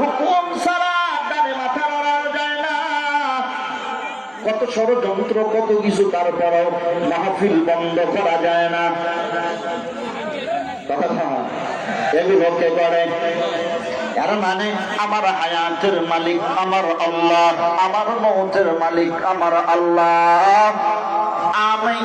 হুকুম ছাড়া ডানে কত ষড়যন্ত্র, কত কিছু তারপরেও মাহফিল বন্ধ করা যায় না। কথা এগুলোকে করে? এর মানে আমার হায়াতের মালিক আমার আল্লাহ, আমার মৌতের মালিক আমার আল্লাহ। আমি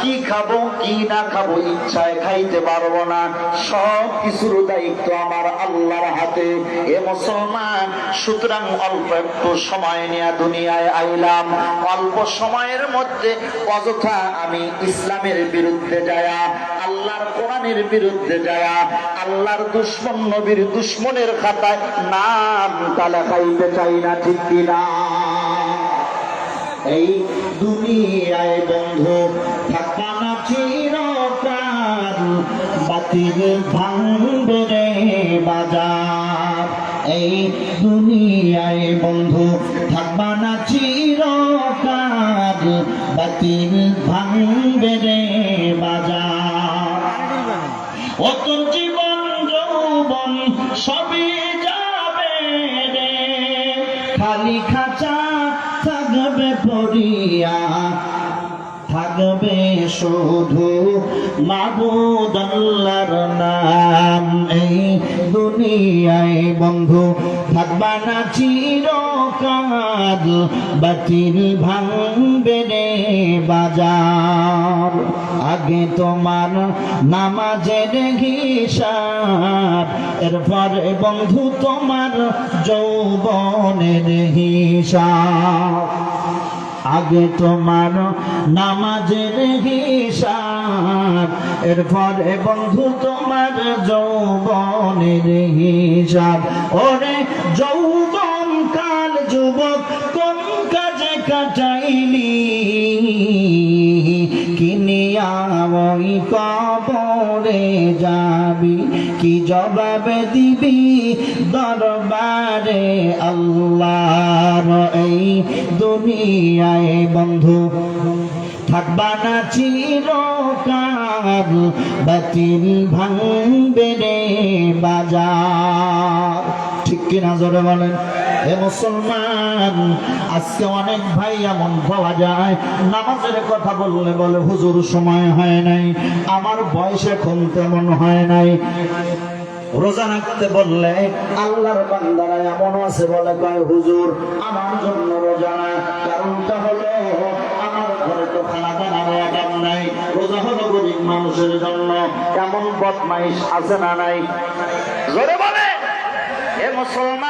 কি খাব, কি না খাব, ইচ্ছায় খাইতে পারব না। সব কিছুর দায়িত্ব আমার আল্লাহর হাতে। এ মুসলমান, সুতরাং অল্প একটু সময় নিয়ে দুনিয়ায় আইলাম। অল্প সময়ের মধ্যে অযথা আমি ইসলামের বিরুদ্ধে যায়া, আল্লাহর কোরআনের বিরুদ্ধে যায়া, আল্লাহর দুশ্মন নবীর দুশ্মনের খাতায় নাম তালা খাইতে চাই না, ঠিক কিনা? এই দুনিয়ায় বন্ধু থাকা না চিরকাল বাতিল ভাঙবে বাজার। এই দুনিয়ায় বন্ধু থাকবা না চিরকাল বাতিল ভাঙবে রে বাজার। তোর জীবন যৌবন সবই যাবে রে। খালি খাঁচা থাকবে পড়িয়া থাকবে শুধু মাবুদ নাম। এই দুনিয়ায় বন্ধু থাকবা না চিরকাল, বাতিল ভাঙবে রে বাজার। আগে তোমার নামাজের হিসাব, এরপর বন্ধু তোমার যৌবনের হিসাব। আগে তোমার নামাজের হিসাব, এরপরে বন্ধু তোমার যৌবনের হিসাব। ওরে যৌবন কাল যুবক, কোন কাজে কাটাইলি? কিনিয়া ওই কবরে যাবি। কি জবাব দিবি? দরবারে আল্লাহর এই দুনিয়ায় বন্ধু। থাকবা না চিরকাল, বাতিল ভাঙবে রে বাজার। ঠিক কিনা জোরে বলেন? হে মুসলমান, আজকে অনেক ভাই এমন পাওয়া যায়, নামাজের কথা বললে বলে, হুজুর, সময় হয় নাই, আমার বয়স এখন তেমন হয় নাই। রোজা রাখতে বললে, আল্লাহর বান্দারা এমন আছে বলে কয়, হুজুর, আমার জন্য রোজা না, কারণটা হলো আমার ঘরে তো খানা দানার নাই রোজা হলো গরিব মানুষের জন্য বদমাইশ আছে না নাই? জোরে বলে মুসলমান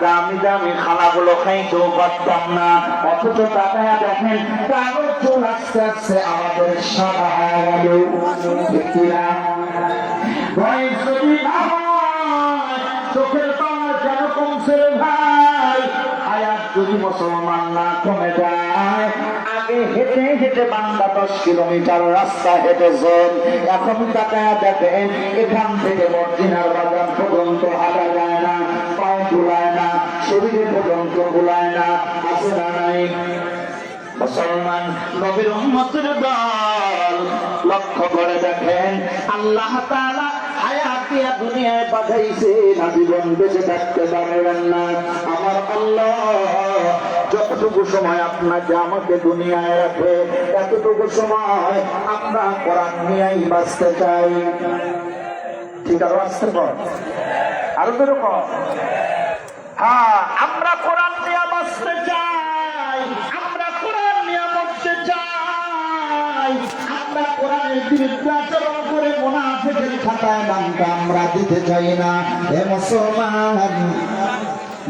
দামি দামি খানাগুলো খাইতেও পারতাম না। অথচ তাকায়া দেখেন আস্তে আস্তে আমাদের সাদা হয়ে গেল। চোখের পাওয়ার কমছে ভাই। হায়াত যদি মুসলমান না কমে যায়, আগে হেঁটে হেঁটে বান্দা দশ কিলোমিটার রাস্তা হেঁটেছেন। এখন তাকায় দেখেন, এখান থেকে মর্জিনার বাগান পর্যন্ত হাঁটা ভুলায় না আছে মুসলমান নবীর উম্মতের দল লক্ষ্য করে দেখেন, আল্লাহ তাআলা দুনিয়ায় পাঠাইছে বেঁচে থাকতে পারবেন না। আমার আল্লাহ, যতটুকু সময় আপনাকে আমাকে দুনিয়ায় রাখে, এতটুকু সময় আমরা কোরআন নিয়েই বাঁচতে চাই। ঠিক আরও আসতে আরও বিরুদ্ধে আচরণ করে মোনাফেকের খাতায় নামটা আমরা দিতে চাই না। হে মুসলমান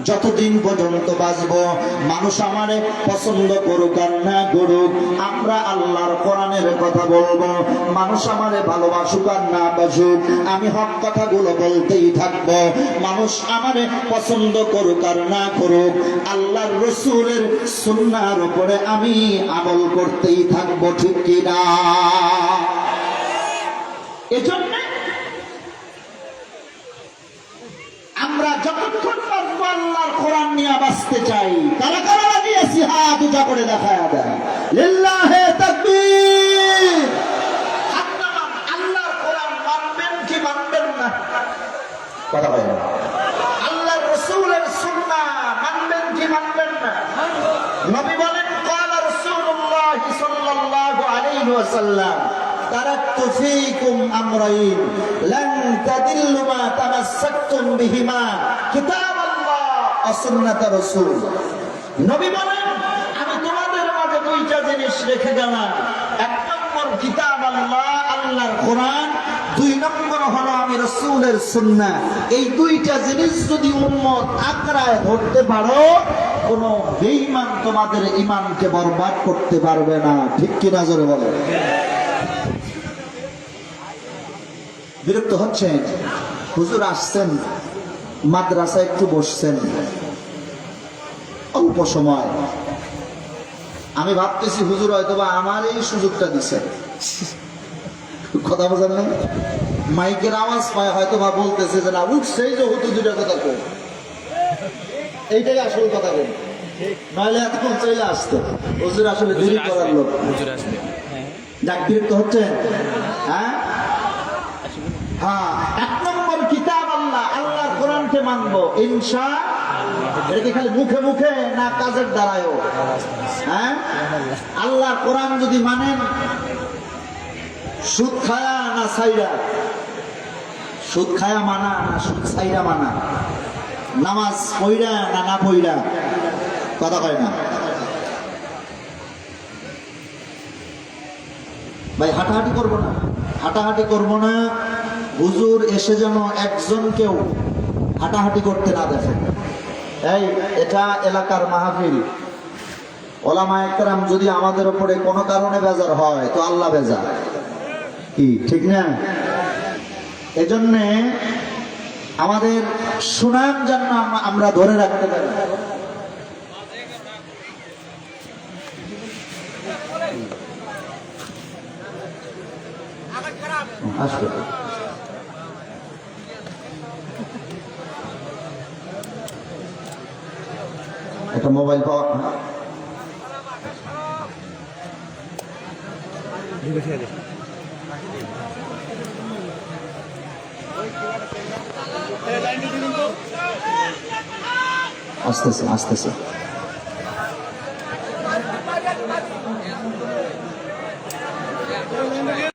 যতদিন পর্যন্ত বাঁচবো, মানুষ আমারে পছন্দ করুক আর না করুক, আমরা আল্লাহর কোরআনের কথা বলব। মানুষ আমারে ভালোবাসুক আর না বাসুক, আমি হক কথাগুলো বলতেই থাকব। মানুষ আমারে পছন্দ করুক আর না করুক, আল্লাহর রসুলের সুন্নার উপরে আমি আমল করতেই থাকব, ঠিক কিনা এজন্য আমরা যতক্ষণ আল্লাহর কোরআন নিয়ে বাঁচতে চাই কারা কারা রাজি আছি হাত উঁচা করে দেখায় দেয় লিল্লাহে তাকবীর হাত নামান, আল্লাহর কোরআন মানবেন কি মানবেন না কথা বলেন আল্লাহর রসুলের সুন্নাহ মানবেন কি মানবেন না নবী বলেন قال رسول الله صلى الله عليه وسلم تركت فيكم امرين لن تضلوا ما تمسكتم بهما كتاب অসন্নাতা রসুল। আমি তোমাদের মাঝে দুইটা জিনিস রেখে গেলাম। এক নম্বর কিতাব আল্লাহ, আল্লাহর কোরআন, দুই নম্বর হলো আমি রসুলের সুন্না। এই দুইটা জিনিস যদি উন্মত আঁকড়ায় ধরতে পারো, কোন বেঈমান তোমাদের ইমানকে বরবাদ করতে পারবে না। ঠিক কি নজরে বলে বিরক্ত হচ্ছেন? হুজুর আসছেন মাদ্রাসা একটু বসছেন। অল্প সময়। আমি ভাবতেছি হুজুর হয়তো বা আমার এই সুযোগটা দিছে। কথা বোঝেন না মাইকের আওয়াজ পায় হয়তো বা বলতেছে যে না উঠছেই যে হুজুর দুটা কথা কই। এইটাই আসল কথা বল নাহলে এতক্ষণ চলে আসতো। হুজুর আসলে দেরি করার লোক। হুজুর আসবে। যাক বিরক্ত হচ্ছেন? হ্যাঁ? হ্যাঁ এক নম্বর কিতাব আল্লাহ কোরআনকে মানবো ইনশা এটা কি খালি মুখে মুখে না কাজের দ্বারায়ও? হ্যাঁ? আল্লাহর কোরআন যদি মানেন, সুদ খায়া না সাইরা সুদ খায়া মানা না সুদ সাইরা মানা? নামাজ পইরা না না পইরা কথা কয় না? ভাই, হাঁটাহাঁটি করব না? হাঁটাহাঁটি করব না। হুজুর এসে যেন একজন কেউ হাঁটাহাঁটি করতে না দেখে এই, এটা এলাকার মাহফিল। ওলামা একরাম যদি আমাদের উপরে কোনো কারণে বেজার হয়, তো আল্লাহ বেজার। কি, ঠিক না? এজন্যে আমাদের সুনাম যেন আমরা ধরে রাখতে পারি। আসবে। একটা মোবাইল পাওয়া আসতেছে আসতেছে